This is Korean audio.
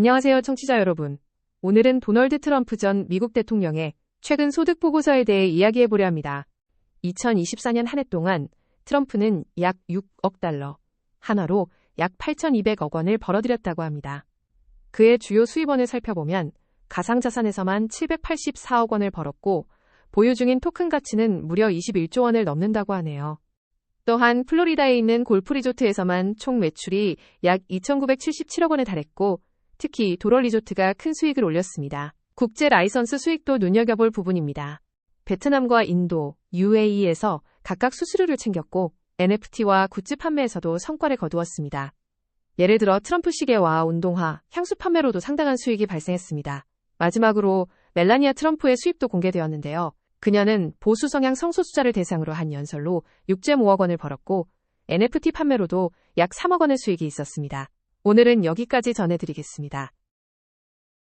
안녕하세요, 청취자 여러분. 오늘은 도널드 트럼프 전 미국 대통령의 최근 소득 보고서에 대해 이야기해 보려 합니다. 2024년 한 해 동안 트럼프는 약 6억 달러, 한화로 약 8,200억 원을 벌어들였다고 합니다. 그의 주요 수입원을 살펴보면 가상자산에서만 784억 원을 벌었고 보유 중인 토큰 가치는 무려 21조 원을 넘는다고 하네요. 또한 플로리다에 있는 골프 리조트에서만 총 매출이 약 2,977억 원에 달했고 특히 도럴 리조트가 큰 수익을 올렸습니다. 국제 라이선스 수익도 눈여겨볼 부분입니다. 베트남과 인도, UAE에서 각각 수수료를 챙겼고 NFT와 굿즈 판매에서도 성과를 거두었습니다. 예를 들어 트럼프 시계와 운동화, 향수 판매로도 상당한 수익이 발생했습니다. 마지막으로 멜라니아 트럼프의 수입도 공개되었는데요. 그녀는 보수 성향 성소수자를 대상으로 한 연설로 6.5억 원을 벌었고 NFT 판매로도 약 3억 원의 수익이 있었습니다. 오늘은 여기까지 전해드리겠습니다.